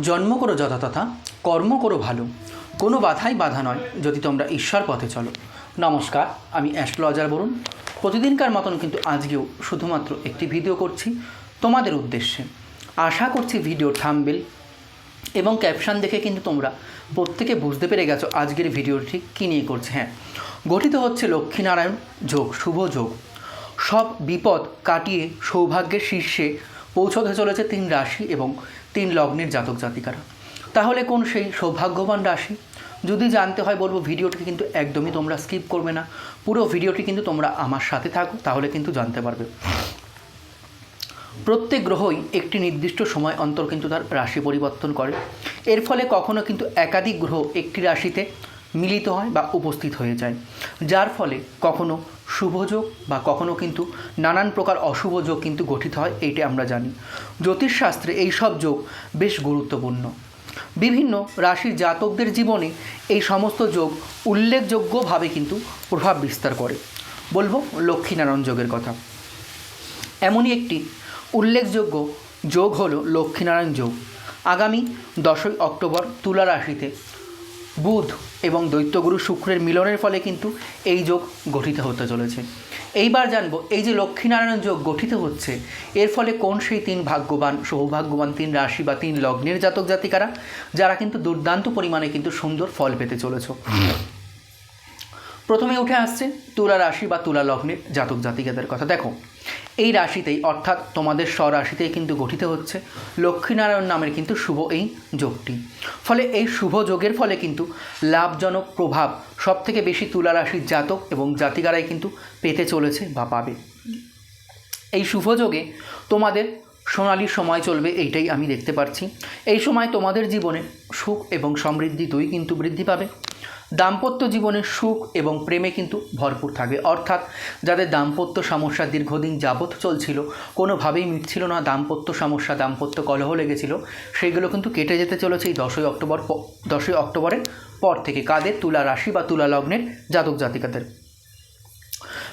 জন্ম করো যথাতথা কর্ম করো ভালো। কোনো বাধাই বাধা নয় যদি তোমরা ঈশ্বর পথে চলো। নমস্কার, আমি অ্যাস্ট্রোলজার বলুন প্রতিদিনকার মতন কিন্তু আজকেও শুধুমাত্র একটি ভিডিও করছি তোমাদের উদ্দেশ্যে। আশা করছি ভিডিও থামবেল এবং ক্যাপশন দেখে কিন্তু তোমরা প্রত্যেকে বুঝতে পেরে গেছো আজকের ভিডিওটি কী নিয়ে করছে। হ্যাঁ গঠিত হচ্ছে লক্ষ্মীনারায়ণ যোগ, শুভ যোগ। সব বিপদ কাটিয়ে সৌভাগ্যের শীর্ষে পৌঁছতে চলেছে তিন রাশি এবং তিন লগ্নের জাতক জাতিকারা। তাহলে কোন সেই সৌভাগ্যবান রাশি? যদি জানতে হয়, বলব ভিডিওটি কিন্তু একদমই তোমরা স্কিপ করবে না। পুরো ভিডিওটি কিন্তু তোমরা আমার সাথে থাকো, তাহলে কিন্তু জানতে পারবে। প্রত্যেক গ্রহই একটি নির্দিষ্ট সময় অন্তর কিন্তু তার রাশি পরিবর্তন করে। এর ফলে কখনো কিন্তু একাধিক গ্রহ একটি রাশিতে মিলিত হয় বা উপস্থিত হয়ে যায়। যার ফলে কখনো শুভযোগ বা কখনো কিন্তু নানান প্রকার অশুভ যোগ কিন্তু গঠিত হয়, এইটা আমরা জানি। জ্যোতিষশাস্ত্রে এই সব যোগ বেশ গুরুত্বপূর্ণ। বিভিন্ন রাশির জাতকদের জীবনে এই সমস্ত যোগ উল্লেখযোগ্যভাবে কিন্তু প্রভাব বিস্তার করে। বলব লক্ষ্মীনারায়ণ যোগের কথা। এমনই একটি উল্লেখযোগ্য যোগ হলো লক্ষ্মীনারায়ণ যোগ। আগামী দশই অক্টোবর তুলা রাশিতে বুধ এবং দৈত্যগুরু শুক্রের মিলনের ফলে কিন্তু এই যোগ গঠিত হতে চলেছে। এইবার জানব, এই যে লক্ষ্মীনারায়ণ যোগ গঠিত হচ্ছে, এর ফলে কোন সেই তিন ভাগ্যবান, সৌভাগ্যবান তিন রাশি বা তিন লগ্নের জাতক জাতিকারা, যারা কিন্তু দুর্দান্ত পরিমাণে কিন্তু সুন্দর ফল পেতে চলেছ? প্রথমে উঠে আসছে তুলা রাশি বা তুলা লগ্নের জাতক জাতিকাদের কথা। দেখো, এই রাশিতেই, অর্থাৎ তোমাদের স্বরাশিতেই কিন্তু গঠিত হচ্ছে লক্ষ্মীনারায়ণ নামের কিন্তু শুভ এই যোগটি। ফলে এই শুভ যোগের ফলে কিন্তু লাভজনক প্রভাব সব থেকে বেশি তুলা রাশির জাতক এবং জাতিকারাই কিন্তু পেতে চলেছে বা পাবে। এই শুভ যোগে তোমাদের সোনালি সময় চলবে, এইটাই আমি দেখতে পাচ্ছি এই সময় তোমাদের জীবনে সুখ এবং সমৃদ্ধি দুই কিন্তু বৃদ্ধি পাবে। দাম্পত্য জীবনে সুখ এবং প্রেমে কিন্তু ভরপুর থাকবে অর্থাৎ যাদের দাম্পত্য সমস্যা দীর্ঘদিন যাবৎ চলছিল, কোনোভাবেই মিটছিল না দাম্পত্য সমস্যা, দাম্পত্য কলহ লেগেছিল, সেইগুলো কিন্তু কেটে যেতে চলেছে এই দশই অক্টোবর দশই অক্টোবরের পর থেকে কাদের? তুলা রাশি বা তুলা লগ্নের জাতক জাতিকাদের।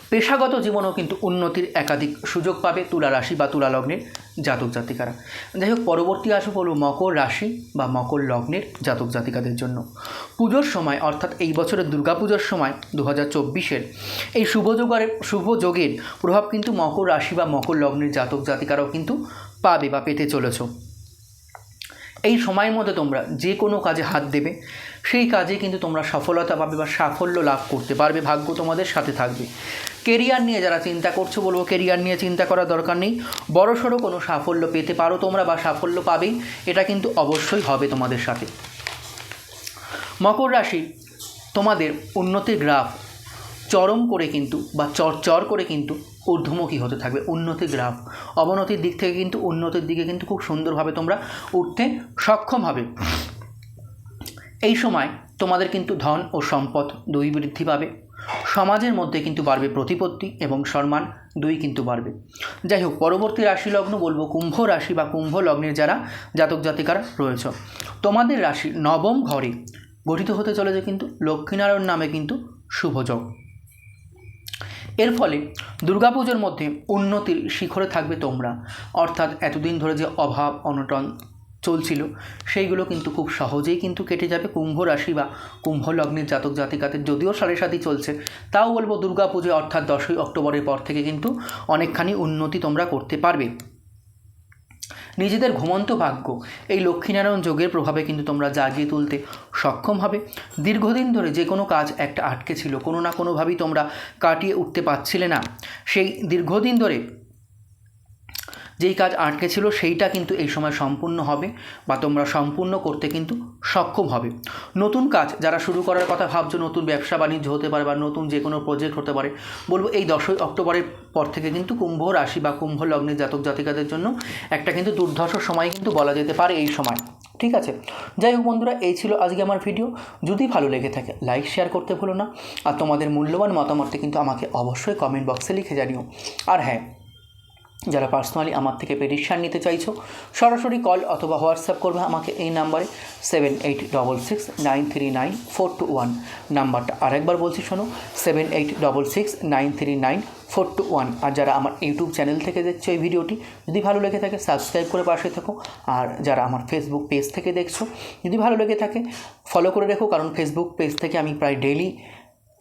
পেশাগত জীবনেও কিন্তু উন্নতির একাধিক সুযোগ পাবে তুলা রাশি বা তুলা লগ্নের। জাতক জাতিকারা। যাই হোক, পরবর্তী আসব হলো মকর রাশি বা মকর লগ্নের জাতক জাতিকাদের জন্য। পুজোর সময়, অর্থাৎ এই বছরের দুর্গাপুজোর সময় দু হাজার চব্বিশের এই শুভ যোগের শুভ যোগের প্রভাব কিন্তু মকর রাশি বা মকর লগ্নের জাতক জাতিকারাও কিন্তু পাবে বা পেতে চলেছ। এই সময়ের মধ্যে তোমরা যে কোনো কাজে হাত দেবে। সেই কাজে কিন্তু তোমরা সফলতা পাবে বা সাফল্য লাভ করতে পারবে। ভাগ্য তোমাদের সাথে থাকবে। কেরিয়ার নিয়ে যারা চিন্তা করছ বলব, কেরিয়ার নিয়ে চিন্তা করার দরকার নেই। বড়সড় কোনো সাফল্য পেতে পারো তোমরা বা সাফল্য পাবেই এটা কিন্তু অবশ্যই হবে তোমাদের সাথে। মকর রাশি তোমাদের উন্নতির গ্রাফ চরম করে কিন্তু বা চর চর করে কিন্তু ঊর্ধ্বমুখী হতে থাকবে উন্নতির গ্রাফ। অবনতির দিক থেকে কিন্তু, উন্নতির দিকে কিন্তু খুব সুন্দরভাবে তোমরা উঠতে সক্ষম হবে। এই সময় তোমাদের কিন্তু ধন ও সম্পদ দুই বৃদ্ধি পাবে। সমাজের মধ্যে কিন্তু বাড়বে প্রতিপত্তি এবং সম্মান দুই কিন্তু বাড়বে। যাই হোক, পরবর্তী রাশি লগ্ন বলব, কুম্ভ রাশি বা কুম্ভ লগ্নের যারা জাতক জাতিকারা রয়েছে, তোমাদের রাশি নবম ঘরে গঠিত হতে চলেছে কিন্তু লক্ষ্মীনারায়ণ নামে কিন্তু শুভযোগ এর ফলে দুর্গাপুজোর মধ্যে উন্নতির শিখরে থাকবে তোমরা। অর্থাৎ এতদিন ধরে যে অভাব, অনটন চলছিল, সেইগুলো কিন্তু খুব সহজেই কিন্তু কেটে যাবে কুম্ভ রাশি বা কুম্ভ লগ্নের জাতক জাতিকাদের। যদিও সাড়ে সাতই চলছে, তাও বলব দুর্গাপুজো অর্থাৎ দশই অক্টোবরের পর থেকে কিন্তু অনেকখানি উন্নতি তোমরা করতে পারবে। নিজেদের ঘুমন্ত ভাগ্য। এই লক্ষ্মীনারায়ণ যোগের প্রভাবে কিন্তু তোমরা জাগিয়ে তুলতে সক্ষম হবে। দীর্ঘদিন ধরে যে কোনো কাজ একটা আটকে ছিল, কোনো না কোনোভাবেই তোমরা কাটিয়ে উঠতে পারছিলে না। সেই দীর্ঘদিন ধরে যেই কাজ আটকে ছিল সেইটা কিন্তু এই সময় সম্পূর্ণ হবে বা তোমরা সম্পূর্ণ করতে কিন্তু সক্ষম হবে। নতুন কাজ যারা শুরু করার কথা ভাবছ, নতুন ব্যবসা বাণিজ্য হতে পারে বা নতুন যে কোনো প্রজেক্ট হতে পারে, বলব এই দশই অক্টোবরের পর থেকে কিন্তু কুম্ভ রাশি বা কুম্ভ লগ্নের জাতক জাতিকাদের জন্য একটা কিন্তু দুর্ধর্ষ সময় কিন্তু বলা যেতে পারে এই সময়। ঠিক আছে? যাই হোক বন্ধুরা, এই ছিল আজকে আমার ভিডিও। যদি ভালো লেগে থাকে লাইক শেয়ার করতে ভুলো না। আর তোমাদের মূল্যবান মতামতটি কিন্তু আমাকে অবশ্যই কমেন্ট বক্সে লিখে জানিও। আর হ্যাঁ যারা পার্সোনালি আমার থেকে পেডিশন নিতে চাইছো, সরাসরি কল অথবা হোয়াটসঅ্যাপ করবে আমাকে এই নাম্বারে seven eight double six nine three nine four two one নাম্বারটা আরেকবার বলছি শোনো seven eight double six nine three nine four two one আর যারা আমার ইউটিউব চ্যানেল থেকে দেখছ এই ভিডিওটি, যদি ভালো লেগে থাকে সাবস্ক্রাইব করে পাশে থাকো আর যারা আমার ফেসবুক পেজ থেকে দেখছ, যদি ভালো লেগে থাকে ফলো করে রেখো কারণ ফেসবুক পেজ থেকে আমি প্রায় ডেইলি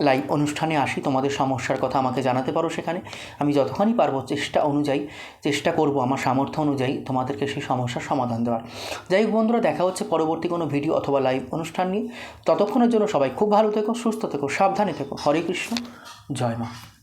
লাইভ অনুষ্ঠানে আসি, তোমাদের সমস্যার কথা আমাকে জানাতে পারো সেখানে। আমি যতখানি পারব চেষ্টা অনুযায়ী, চেষ্টা করব আমার সামর্থ্য অনুযায়ী তোমাদেরকে সেই সমস্যার সমাধান দেওয়ার। যাই হোক বন্ধুরা, দেখা হচ্ছে পরবর্তী কোনো ভিডিও অথবা লাইভ অনুষ্ঠান নিয়ে। ততক্ষণের জন্য সবাই খুব ভালো থেকো, সুস্থ থেকো, সাবধানে থেকো। হরে কৃষ্ণ, জয় মা।